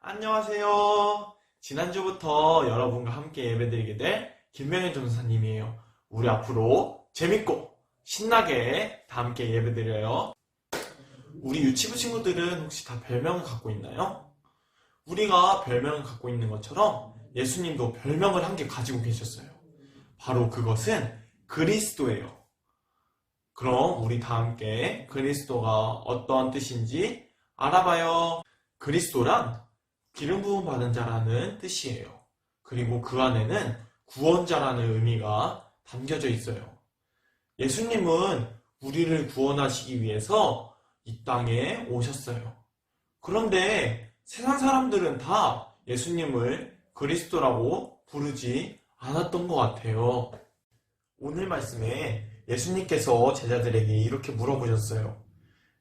안녕하세요. 지난주부터 여러분과 함께 예배드리게 될 김명현 전사님이에요. 우리 앞으로 재밌고 신나게 다 함께 예배드려요. 우리 유치부 친구들은 혹시 다 별명을 갖고 있나요? 우리가 별명을 갖고 있는 것처럼 예수님도 별명을 한 개 가지고 계셨어요. 바로 그것은 그리스도예요. 그럼 우리 다 함께 그리스도가 어떠한 뜻인지 알아봐요. 그리스도란 기름 부음 받은 자라는 뜻이에요. 그리고 그 안에는 구원자라는 의미가 담겨져 있어요. 예수님은 우리를 구원하시기 위해서 이 땅에 오셨어요. 그런데 세상 사람들은 다 예수님을 그리스도라고 부르지 않았던 것 같아요. 오늘 말씀에 예수님께서 제자들에게 이렇게 물어보셨어요.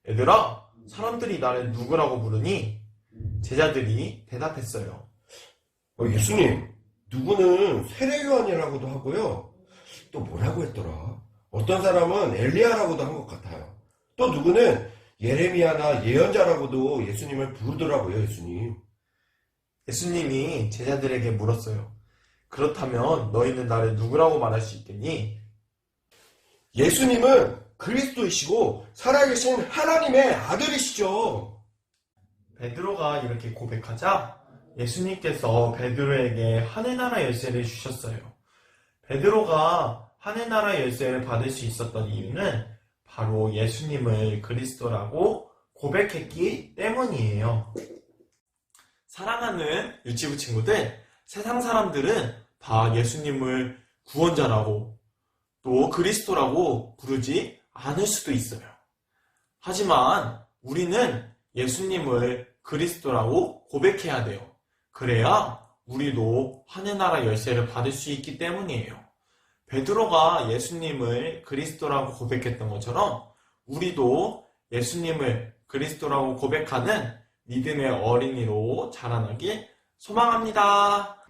얘들아, 사람들이 나를 누구라고 부르니? 제자들이 대답했어요. 어, 예수님, 누구는 세례요한이라고도 하고요. 또 뭐라고 했더라? 어떤 사람은 엘리야라고도 한 것 같아요. 또 누구는 예레미야나 예언자라고도 예수님을 부르더라고요, 예수님. 예수님이 제자들에게 물었어요. 그렇다면 너희는 나를 누구라고 말할 수 있겠니? 예수님은 그리스도이시고 살아계신 하나님의 아들이시죠. 베드로가 이렇게 고백하자 예수님께서 베드로에게 하늘 나라 열쇠를 주셨어요. 베드로가 하늘 나라 열쇠를 받을 수 있었던 이유는 바로 예수님을 그리스도라고 고백했기 때문이에요. 사랑하는 유치부 친구들, 세상 사람들은 다 예수님을 구원자라고 또 그리스도라고 부르지 않을 수도 있어요. 하지만 우리는 예수님을 그리스도라고 고백해야 돼요. 그래야 우리도 하늘 나라 열쇠를 받을 수 있기 때문이에요. 베드로가 예수님을 그리스도라고 고백했던 것처럼 우리도 예수님을 그리스도라고 고백하는 믿음의 어린이로 자라나길 소망합니다.